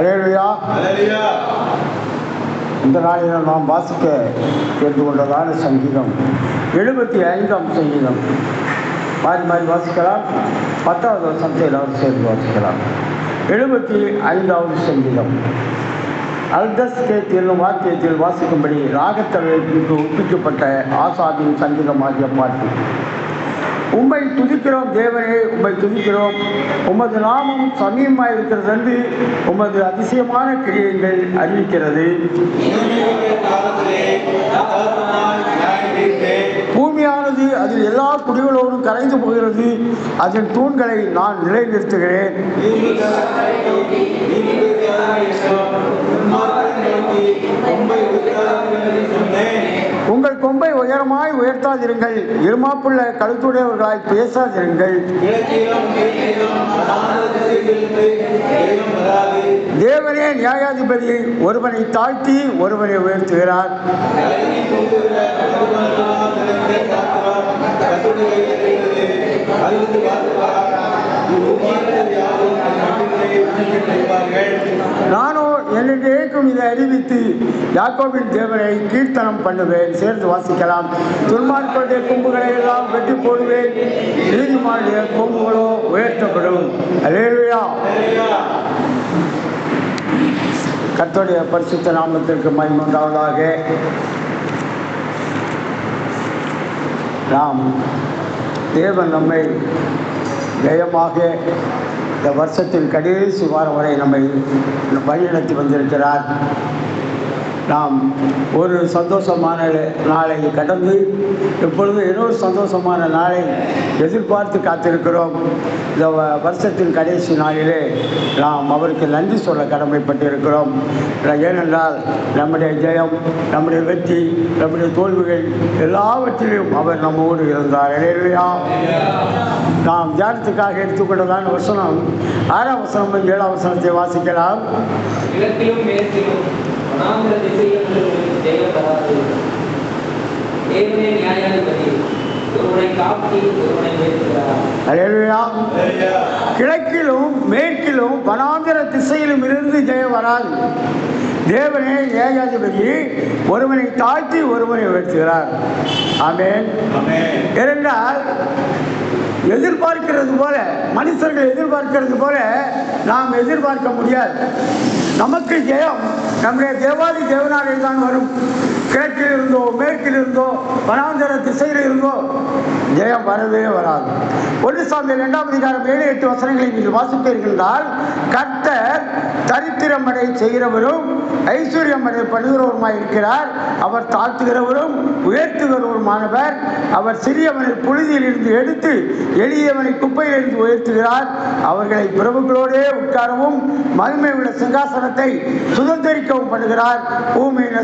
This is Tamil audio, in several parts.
அலேலுயா அல்லேலூயா இந்த நாளில் நாம் வாசிக்க தெரிந்து கொண்டதான சங்கீதம். எழுபத்தி ஐந்தாம் சங்கீதம். மாறி மாறி வாசிக்கலாம். பத்தாவது வசனத்தை எல்லாரும் சேர்ந்து வாசிக்கலாம். எழுபத்தி ஐந்தாவது சங்கீதம். அல்தஸ்கேத் என்னும் வாக்கியத்தில் வாசிக்கும்படி ராகத்தலைக்கு ஒப்பிக்கப்பட்ட ஆசாவின் சங்கீதமாகிய பாட்டு. உம்மை துதிக்கிறோம் தேவனே உம்மை துதிக்கிறோம். உமது நாமம் சமீபமாக இருக்கிறது என்று உமது அதிசயமான கிரியைகள் அறிவிக்கிறது. பூமியானது அதில் எல்லா குடிகளோடும் கரைந்து போகிறது. அதன் தூண்களை நான் நிலைநிறுத்துகிறேன். கொம்பை உயரமாய் உயர்த்தாதிருங்கள். இருமாப்புள்ள கழுத்துடையவர்களாய் பேசாதிருங்கள். தேவனே நியாயாதிபதி ஒருவனை தாழ்த்தி ஒருவனை உயர்த்துகிறார். நானும் என்னிடேக்கும் இதை அறிவித்து யாக்கோபின் தேவனை கீர்த்தனம் பண்ணுவேன் சேர்ந்து வாசிக்கலாம். துன்மார்களுடைய கொம்புகளை எல்லாம் வெட்டி போடுவேன். நீதிமானுடைய கொம்புகளோ உயர்த்தப்படும். அலேலுயா கத்தோடைய பரிசுத்த நாமத்திற்கு மகிமுண்டாவதாக நாம் தேவன் நம்மை ஜெயமாக இந்த வருஷத்தின் கடைசி வாரம் வரை நம்மை வழிநடத்தி வந்திருக்கிறார். நாம் ஒரு சந்தோஷமான நாளை கடந்து இப்பொழுது இன்னொரு சந்தோஷமான நாளை எதிர்பார்த்து காத்திருக்கிறோம். இந்த வ- வருஷத்தின் கடைசி நாளிலே நாம் அவருக்கு நன்றி சொல்ல கடமைப்பட்டிருக்கிறோம். ஏனென்றால் நம்முடைய ஜெயம் நம்முடைய வெற்றி நம்முடைய தோல்விகள் எல்லாவற்றிலும் அவர் நம்மோடு இருந்தார். இல்லையா நாம் தியானத்துக்காக எடுத்துக்கொண்டதான வசனம் ஆறாம் வசனம் ஏழாம் வசனத்தை வாசிக்கலாம். நாங்கள் வனாந்திர திசைகளிலும் தேவனே நியாயாதிபதி ஒருவனை காப்பி ஒருவனை கிழக்கிலும் மேற்கிலும் வனாந்திர திசையிலும் இருந்து ஜெயம் வராது. தேவனே ஏகாதிபதி ஒருவனை தாழ்த்தி ஒருவனை உயர்த்துகிறார். ஆமேன். ஏனென்றால் எதிர்பார்க்கிறது போல மனுஷர்கள் எதிர்பார்க்கிறது போல நாம் எதிர்பார்க்க முடியாது. நமக்கு ஜெயம். நம்முடைய தேவாதி தேவனாரில் தான் வரும். கிழக்கில் இருந்தோ மேற்கில் இருந்தோ வனாந்தர திசையில் இருந்தோ ஜெயம் வரவே வராது. ஒன்று சாமி இரண்டாம் அதிகாரம் ஏழு எட்டு வசனங்களை நீங்கள் வாசிப்பீர்களால் கர்த்தர் தரித்திரமடை செய்கிறவரும் ஐஸ்வர்யமடை பண்ணுகிறவருமாய் இருக்கிறார். அவர் தாழ்த்துகிறவரும் உயர்த்துகிறவருமானவர். அவர் சிறியவனை புழுதியில் இருந்து எடுத்து எளியவனை குப்பையில் இருந்து உயர்த்துகிறார். அவர்களை பிரபுக்களோடே உட்காரவும் மகிமை உள்ள சிங்காசனத்தை சுதந்திரிக்கவும் பண்ணுகிறார். பூமியின்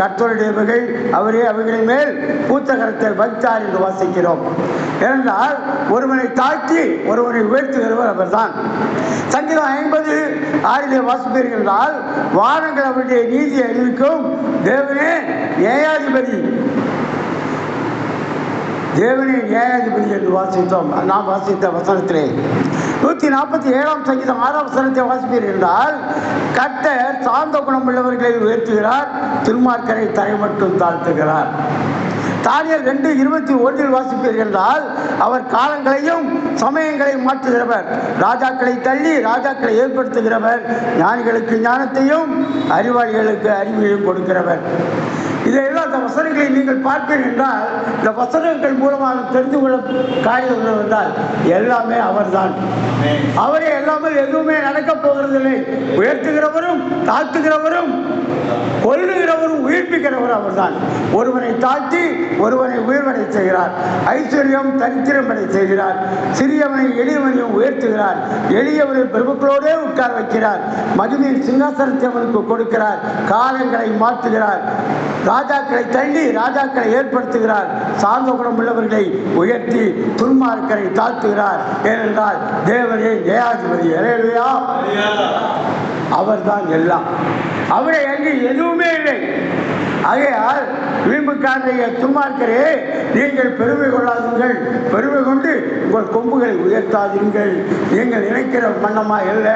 கற்றோருடைய மிகை அவரே அவைகளின் மேல் பூத்தகரத்தை வைத்தார் என்று வாசிக்கிறோம். ஏனென்றால் ஒருவனை தாழ்த்தி ஒருவனை உயர்த்துகிறவர் அவர்தான். சங்கீதம் ஐம்பது ஆறிலே வாசிப்பீர்கள் என்றால் வானங்கள் அவருடைய நீதியை அறிவிக்கும் தேவனே நியாயாதிபதி. தேவனே நியாயாதிபதி என்று வாசித்தோம். நாம் வாசித்த வசனத்திலே நூற்றி நாற்பத்தி ஏழாம் சங்கீதம் ஆறாம் வசனத்தை வாசிப்பீர்கள் என்றால் கர்த்தர் சார்ந்த குணமுள்ளவர்களை உயர்த்துகிறார் திருமார்க்கரை தரை மட்டும் தாழ்த்துகிறார். தானியல் ரெண்டு இருபத்தி ஒன்றில் வாசிப்பீர்கள் என்றால் அவர் காலங்களையும் சமயங்களையும் மாற்றுகிறவர். ராஜாக்களை தள்ளி ராஜாக்களை ஏற்படுத்துகிறவர். ஞானிகளுக்கு ஞானத்தையும் அறிவாளிகளுக்கு அறிவையும் கொடுக்கிறவர். நீங்கள் பார்த்தீர்கள் என்றால் இந்த வசனங்கள் மூலமாக தெரிந்து கொள்ள காரியம் என்றால் எல்லாமே அவர்தான். அவரே எல்லாமே எதுவுமே நடக்கப் போகிறதில்லை. உயர்த்துகிறவரும் தாழ்த்துகிறவரும் கொல்லுகிறவரும் உயிர்ப்பிக்கிறவர் அவர்தான். ஒருவனை தாழ்த்தி ஒருவனை உயர்வடை செய்கிறார். ஐஸ்வர்யம் தரித்திரமடை செய்கிறார். சிறியவனை எளியவனையும் உயர்த்துகிறார். எளியவனை பிரபுக்களோடே உட்கார வைக்கிறார். மகிமையின் சிங்காசனத்தை அவனுக்கு கொடுக்கிறார். காலங்களை மாற்றுகிறார். ராஜாக்களை தள்ளி ராஜாக்களை ஏற்படுத்துகிறார். சார்ந்த குணம் உள்ளவர்களை உயர்த்தி துன்மார்க்கரை தாழ்த்துகிறார். ஏனென்றால் தேவரே ஜெயாதிபதி. அவர் அவர்தான் எல்லாம். அவரை அங்கு எதுவுமே இல்லை. ஆகையால் வீம்புக்காரரைய துன்மார்க்கரே நீங்கள் பெருமை கொள்ளாதீர்கள். கொம்புகளை உயர்த்தாதீர்கள். நீங்கள் நினைக்கிற மன்னமா அல்ல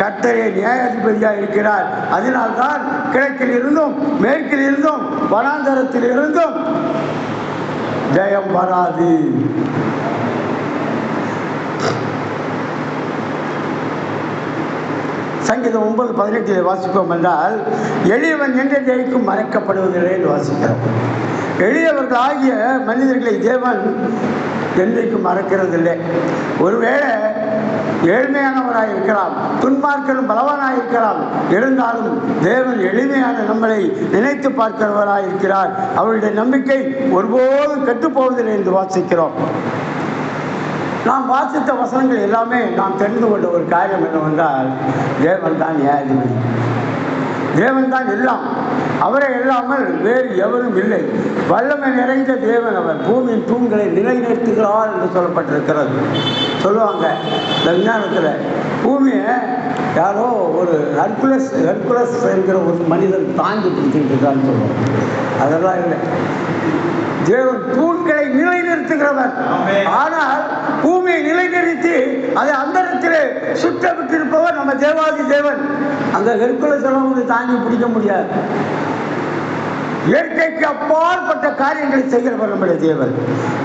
கர்த்தரே நியாயாதிபதியாக இருக்கிறார். அதனால்தான் கிழக்கில் இருந்தும் மேற்கில் இருந்தும் வனாந்தரத்தில் இருந்தும் ஜெயம் வராது. சங்கீதம் ஒன்பது பதினெட்டில் வாசிப்போம் என்றால் எளியவன் என்ற ஜெயிக்கும் மறைக்கப்படுவதில்லை என்று வாசிக்கிறோம். எளியவர்கள் ஆகிய மனிதர்களை தேவன் என்றைக்கும் மறக்கிறதில்லை. ஒருவேளை ஏழ்மையானவராக இருக்கலாம் துன்மார்க்கரும் பலவானாக இருக்கலாம் இருந்தாலும் தேவன் எளிமையான நம்மளை நினைத்து பார்க்கிறவராக இருக்கிறார். அவருடைய நம்பிக்கை ஒருபோதும் கெட்டுப்போவதில்லை என்று வாசிக்கிறோம். நாம் வாசித்த வசனங்கள் எல்லாமே நாம் தெரிந்து கொண்ட ஒரு காரியம் என்னவென்றால் தேவன் தான் நியாயாதிபதி. தேவன் தான் எல்லாம். அவரை இல்லாமல் வேறு எவரும் இல்லை. வல்லமை நிறைந்த தேவன் அவர் பூமியின் தூண்களை நிலைநிறுத்துகிறார் என்று சொல்லப்பட்டிருக்கிறது. சொல்லுவாங்க இந்த விஞ்ஞானத்தில் பூமியை யாரோ ஒரு ஹர்குலஸ் ஹர்குலஸ் என்கிற ஒரு மனிதன் தாங்கி பிடிச்சிட்டு இருக்கான்னு சொல்லுவாங்க. அதெல்லாம் இல்லை. தேவன் தூண்களை நிலைநிறுத்துகிறவர். ஆனால் பூமியை நிலைநிறுத்தி அதை அந்தரத்திலே சுத்த விட்டிருப்பவர் நம்ம தேவாதி தேவன். அந்த ஹெர்குலஸ் எல்லாம் தாங்கி பிடிக்க முடியாது. இயற்கைக்கு அப்பாற்பட்ட காரியங்களை செய்கிறவர் நம்முடைய தேவர்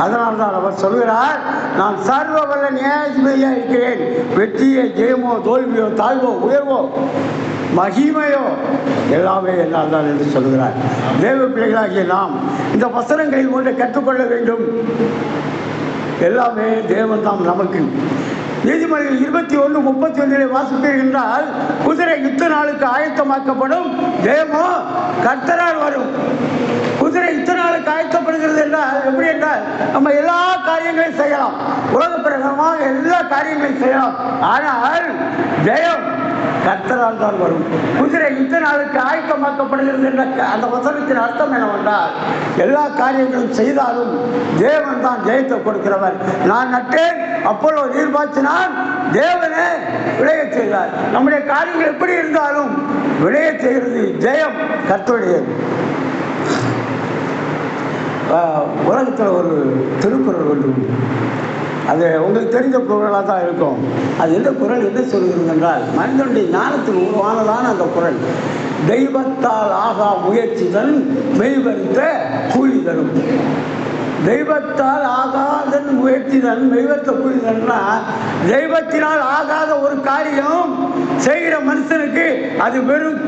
அதனால் தான் அவர் சொல்கிறார் நான் சர்வ வல்ல நியாயாதிபதியாக இருக்கிறேன். வெற்றியோ ஜெயமோ தோல்வியோ தாழ்வோ உயர்வோ மகிமையோ எல்லாமே என்னால் தான் என்று சொல்கிறார் தேவ பிள்ளைகளாகிய நாம் இந்த வசனங்களில் ஒன்றை கற்றுக்கொள்ள வேண்டும். எல்லாமே தேவன் தான் நமக்கு. நீதிமொழிகள் இருபத்தி ஒன்று முப்பத்தி ஒன்றிலே வாசிப்பீர்கள் என்றால் குதிரை யுத்த நாளுக்கு ஆயத்தமாக்கப்படும். தேமோ கர்த்தரால் வரும். குதிரை யுத்த நாளுக்கு ஆயத்தப்படுகிறது என்றால் எப்படி என்றால் நம்ம எல்லா காரியங்களையும் செய்யலாம். உலக பிரகமாக எல்லா காரியங்களையும் செய்யலாம். ஆனால் ஜெயம் கர்த்தரால் தான் வரும். குதிரை யுத்த நாளுக்கு ஆயத்தமாக்கப்படுகிறது என்ற அந்த வசனத்தின் அர்த்தம் என்னவென்றால் எல்லா காரியங்களும் செய்தாலும் தேவன் தான் ஜெயத்தை கொடுக்கிறவர். நான் நட்டேன் அப்போலோ நீர்பாய்ச்சினான் தேவனே விளைய செய்தார். நம்முடைய காரியங்கள் எப்படி இருந்தாலும் விளைய செய்கிறது ஜெயம் கர்த்தருடையது. உலகத்தில் ஒரு திருக்குறள் ஒன்று அது உங்களுக்கு தெரிஞ்ச குரலாக தான் இருக்கும். அது எந்த குரல் என்ன சொல்கிறது என்றால் மனிதனுடைய ஞானத்தில் உருவானதான அந்த குரல். தெய்வத்தால் ஆகா முயற்சிதன் மெய்வருத்த கூலி தரும் தெய்வத்தால் ஆகாதன் முயற்சிதன் மெய்வர்த்த கூலிதன்னா தெய்வத்தினால் ஆகாத ஒரு காரியம் செய்கிற மனுஷனுக்கு அது வெறும்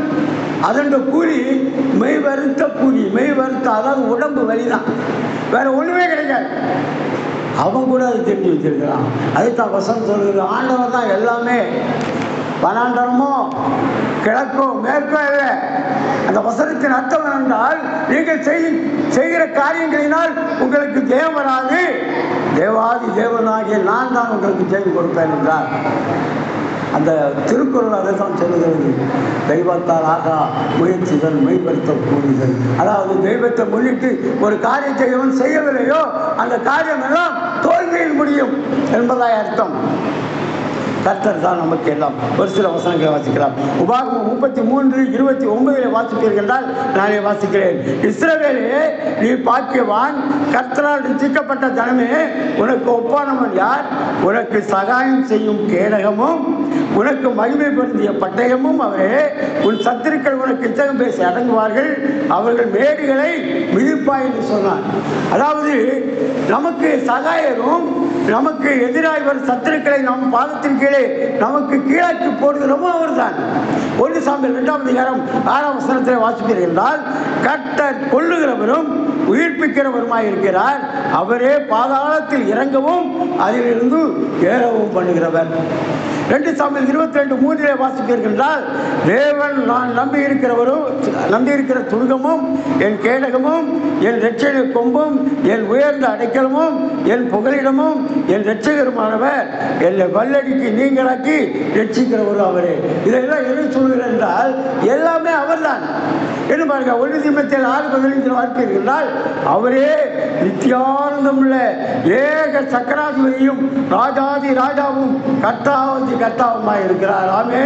அதோட கூலி மெய் வருத்த கூலி மெய் வருத்த அதாவது உடம்பு வலிதான். வேற ஒண்ணுமே கிடைக்காது. அவன் கூட அதை தெரிஞ்சு வச்சிருக்கிறான். அதுதான் வசனம் சொல்கிறது ஆண்டவர் தான் எல்லாமே. வனாண்டரமோ கிழக்கோ மேற்கோ இல்லை அந்த வசனத்தின் அர்த்தம் என்றால் நீங்கள் செய் செய்கிற காரியங்களினால் உங்களுக்கு ஜெயம் தேவாதி தேவனாகிய நான் தான் உங்களுக்கு செய்து கொடுப்பேன் என்றார். அந்த திருக்குறள் அதை தான் சொல்லுகிறது. தெய்வத்தால் ஆகா முயற்சிகள் மெய்ப்படுத்த அதாவது தெய்வத்தை முன்னிட்டு ஒரு காரியத்தை எவன் செய்யவில்லையோ அந்த காரியம் எல்லாம் என்பதாய் அர்த்தம் கர்த்தர் தான் நமக்கு எல்லாம். ஒரு சில வசனங்களை வாசிக்கலாம். உபாகமம் முப்பத்தி மூன்று இருபத்தி ஒன்பதில் வாசிப்பீர்கள் என்றால் நானே வாசிக்கிறேன். இஸ்ரவேலே நீ பாக்கியவான். கர்த்தரால் ரசிக்கப்பட்ட ஜனமே உனக்கு ஒப்பானவன் யார்? உனக்கு சகாயம் செய்யும் கேடகமும் உனக்கு மகிமை பொருந்திய பட்டயமும் அவரே. உன் சத்துருக்கள் உனக்கு இத்தகம் பேசி அடங்குவார்கள். அவர்கள் மேடுகளை மிதிப்பாய் என்று சொன்னார். அதாவது நமக்கு சகாயரும் நமக்கு எதிராக வரும் சத்துருக்களை நம் பாதத்தின் கீழே நமக்கு கீழாக்கி போடுகிறோமோ அவர்தான். ஒன்று சாம்பல் இரண்டாம் அதிகாரம் ஆறாம் வசனத்தில் வாசிப்பீர்கள் என்றால் கர்த்தர் கொள்ளுகிறவரும் உயிர்ப்பிக்கிறவருமாய் இருக்கிறார் அவரே பாதாளத்தில் இறங்கவும் அதிலிருந்து ஏறவும் பண்ணுகிறவர். ரெண்டு சாமியில் இருபத்தி ரெண்டு மூன்றிலே வாசிப்பீர்கள் தேவன் நான் நம்பி இருக்கிறவரும் நம்பி இருக்கிற துருகமும் என் கேடகமும் என் ரட்சணை கொம்பும் என் உயர்ந்த அடைக்கலமும் என் புகலிடமும் என் ரட்சகருமானவர் என்னை வல்லடிக்கு நீங்களாக்கி ரட்சிக்கிறவரும் அவரே. இதெல்லாம் என்ன சொல்கிறேன் என்றால் எல்லாமே அவர்தான். என்ன பாருங்க ஒன்று திமத்தில் ஆறு பதினைந்து வார்த்தைகள் என்றால் அவரே நித்தியானந்தம் ஏக சக்கராதிபதியும் ராஜாதி ராஜாவும் கர்த்தாவதி கர்த்தாவுமாய் இருக்கிறார். ஆமே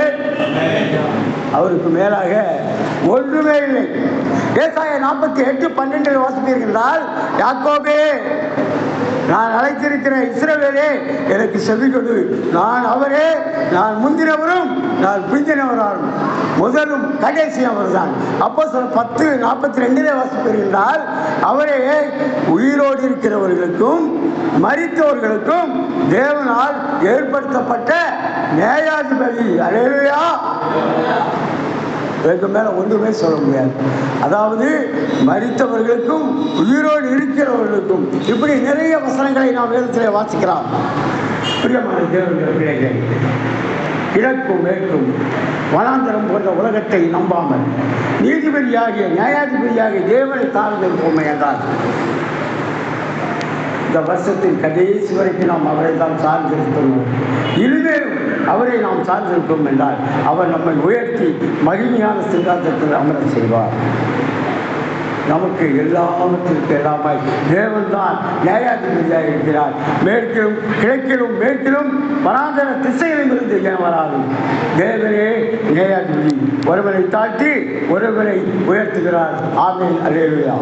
அவருக்கு மேலாக ஒன்றுமே இல்லை. ஏசாய நாற்பத்தி எட்டு பன்னெண்டில் வாசிப்பீர்கள் யாக்கோபே நான் அழைத்திருக்கிற இஸ்ரவேலே எனக்கு செவி கொடு. நான் அவரே நான் முந்தினவரும் நான் பிந்தினவரும் முதலும் கடைசி அவர்தான். அப்போ சில பத்து நாற்பத்தி ரெண்டிலே வாசிப்பீர்கள் அவரே உயிரோடு இருக்கிறவர்களுக்கும் மறித்தவர்களுக்கும் தேவனால் ஏற்படுத்தப்பட்ட நியாயாதிபதி. அலேலுயா இதுக்கு மேலே ஒன்றுமே சொல்ல முடியாது. அதாவது மறித்தவர்களுக்கும் உயிரோடு இருக்கிறவர்களுக்கும் இப்படி நிறைய வசனங்களை நாம் வேதத்தில் வாசிக்கிறோம். பிரியமான தேவனுடைய பிள்ளைகள் கிழக்கும் மேற்கும் வனாந்தரம் போன்ற உலகத்தை நம்பாமல் நீதிபதியாகிய நியாயாதிபதியாகிய தேவனை தாழ்ந்திருப்போமே என்றார் இந்த வருஷத்தின் கடைசி வரைக்கும் நாம் அவரை தான் சார்ந்திருக்கிறோம். இனிமேலும் அவரை நாம் சார்ந்திருப்போம் என்றால் அவர் நம்மை உயர்த்தி மகிமையான சிங்காசத்தில் அமர செய்வார். நமக்கு எல்லாவற்றிற்கு எல்லாமாய் தேவன் தான் நியாயாதிபதியாக இருக்கிறார். மேற்கிலும் கிழக்கிலும் மேற்கிலும் வராதன திசையிலும் இருந்து ஏன் வராது. தேவனே நியாயாதிபதி ஒருவரை தாழ்த்தி ஒருவரை உயர்த்துகிறார். ஆமீன். அலேவியா